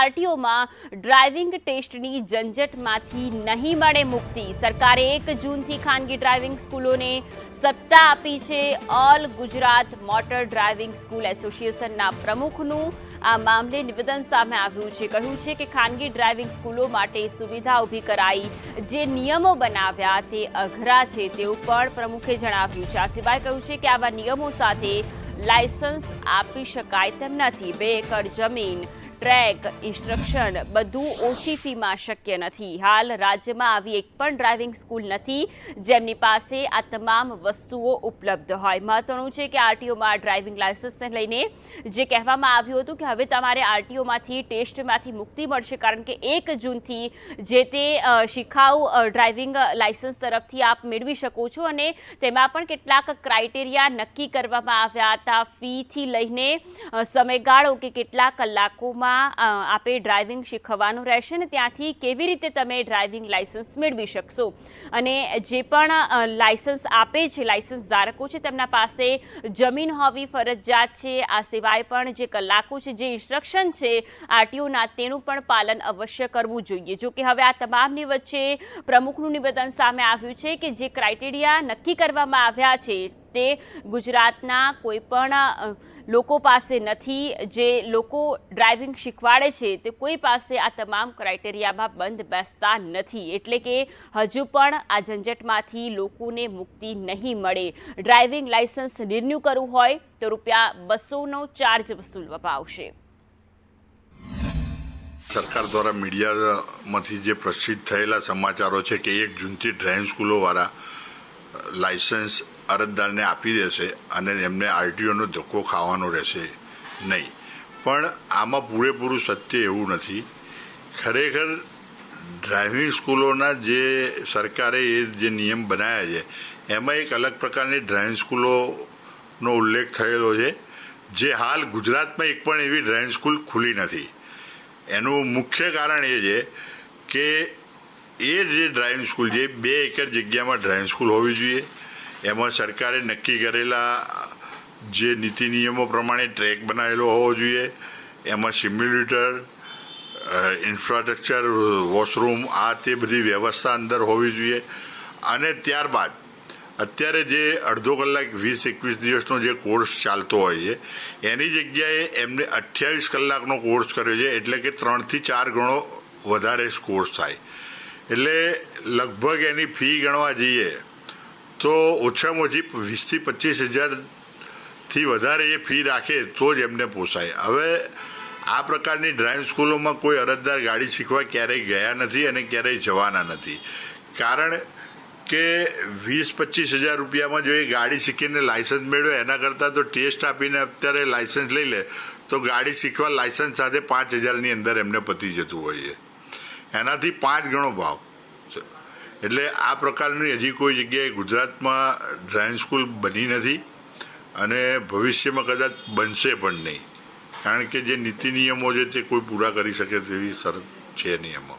આરટીઓમાં driving ટેસ્ટની ઝંઝટમાંથી નહીં મળે મુક્તિ. સરકારે એક જૂનથી ખાનગી ડ્રાઇવિંગ સ્કૂલોને સત્તા આપી છે. All Gujarat motor driving school એસોસિએશનના પ્રમુખનું આ મામલે નિવેદન સામે આવ્યું છે. કહ્યું છે કે ખાનગી ડ્રાઇવિંગ સ્કૂલો માટે સુવિધા ઊભી કરાઈ, જે નિયમો બનાવ્યા તે અઘરા છે તેવું પણ પ્રમુખે જણાવ્યું છે. આ સિવાય કહ્યું છે કે આવા નિયમો સાથે લાયસન્સ આપી શકાય તેમ નથી. બે એકર જમીન ટ્રેક, ઇન્સ્ટ્રક્શન બધું ઓછી ફીમાં શક્ય નથી. હાલ રાજ્યમાં આવી એક પણ ડ્રાઇવિંગ સ્કૂલ નથી જેમની પાસે આ તમામ વસ્તુઓ ઉપલબ્ધ હોય. મહત્વનું છે કે આરટીઓમાં ડ્રાઇવિંગ લાયસન્સને લઈને જે કહેવામાં આવ્યું હતું કે હવે તમારે આરટીઓમાંથી ટેસ્ટમાંથી મુક્તિ મળશે કારણ કે એક જૂનથી જે તે શિખાઉ ડ્રાઇવિંગ લાયસન્સ તરફથી આપ મેળવી શકો છો અને તેમાં પણ કેટલાક ક્રાઇટેરિયા નક્કી કરવામાં આવ્યા હતા. ફીથી લઈને સમયગાળો કે કેટલા કલાકોમાં અ, આપે ડ્રાઇવિંગ શીખવવાનું રહેશે ને ત્યાંથી કેવી રીતે તમે ડ્રાઇવિંગ લાઇસન્સ મેળવી શકશો? અને જે પણ લાઇસન્સ આપે છે લાઇસન્સ ધારકો છે તેમના પાસે જમીન હોવી ફરજિયાત છે આ સિવાય પણ જે કલાકો છે જે ઇન્સ્ટ્રક્શન છે આરટીઓના તેનું પણ પાલન અવશ્ય કરવું જોઈએ. જો કે હવે આ તમામની વચ્ચે પ્રમુખનું નિવેદન સામે આવ્યું છે કે જે ક્રાઇટેરિયા નક્કી કરવામાં આવ્યા છે તે ગુજરાતના કોઈપણ લોકો પાસે નથી, જે લોકો ડ્રાઇવિંગ શીખવાડે છે તે કોઈ પાસે આ તમામ ક્રાઇટેરિયામાં બંધ બેસતા નથી. એટલે કે હજુ પણ આ ઝંઝટમાંથી લોકોને મુક્તિ નહીં મળે. ડ્રાઇવિંગ લાઇસન્સ રિન્યૂ કરવું હોય તો રૂપિયા બસોનો ચાર્જ વસૂલવામાં આવશે. સરકાર દ્વારા મીડિયામાંથી જે પ્રસિદ્ધ થયેલા સમાચારો છે કે એક જૂનથી ડ્રાઇવિંગ સ્કૂલોવાળા લાયસન્સ અરજદારને આપી દેશે અને એમને આરટીઓનો ધક્કો ખાવાનો રહેશે નહીં. પણ આમાં પૂરેપૂરું સત્ય એવું નથી. ખરેખર ડ્રાઇવિંગ સ્કૂલોના જે સરકારે એ જે નિયમ બનાવ્યા છે, એમાં એક અલગ પ્રકારની ડ્રાઇવિંગ સ્કૂલોનો ઉલ્લેખ થયેલો છે, જે હાલ ગુજરાતમાં એક પણ એવી ડ્રાઇવિંગ સ્કૂલ ખુલી નથી. એનું મુખ્ય કારણ એ છે કે એ જે ડ્રાઇવિંગ સ્કૂલ છે, બે એકર જગ્યામાં ડ્રાઇવિંગ સ્કૂલ હોવી જોઈએ. એમાં સરકારે નક્કી કરેલા જે નીતિ નિયમો પ્રમાણે ટ્રેક બનાવેલો હોવો જોઈએ. એમાં સિમ્યુલેટર ઇન્ફ્રાસ્ટ્રક્ચર, વોશરૂમ, આ તે બધી વ્યવસ્થા અંદર હોવી જોઈએ. અને ત્યારબાદ, અત્યારે જે અડધો કલાક વીસ એકવીસ દિવસનો જે કોર્સ ચાલતો હોય છે, એની જગ્યાએ એમને અઠ્યાવીસ કલાકનો કોર્સ કર્યો છે, એટલે કે ત્રણથી ચાર ગણો વધારે કોર્સ થાય. એટલે લગભગ એની ફી ગણવા જઈએ તો ઓછામાં ઓછી વીસથી પચીસ હજારથી વધારે એ ફી રાખે તો જ એમને પોસાય. હવે આ પ્રકારની ડ્રાઇવિંગ સ્કૂલોમાં કોઈ અરજદાર ગાડી શીખવા ક્યારેય ગયા નથી અને ક્યારેય જવાના નથી. કારણ કે વીસ પચીસ હજાર રૂપિયામાં જો એ ગાડી શીખીને લાયસન્સ મેળવે, એના કરતાં તો ટેસ્ટ આપીને અત્યારે લાયસન્સ લઈ લે, તો ગાડી શીખવા લાયસન્સ સાથે પાંચ હજારની અંદર એમને પતી જતું હોય છે. એનાથી પાંચ ગણો ભાવ. એટલે આ પ્રકારની હજી કોઈ જગ્યાએ ગુજરાતમાં ડ્રાઇવિંગ સ્કૂલ બની નથી અને ભવિષ્યમાં કદાચ બનશે પણ નહીં. કારણ કે જે નીતિ નિયમો છે તે કોઈ પૂરા કરી શકે તેવી શરત છે નિયમો.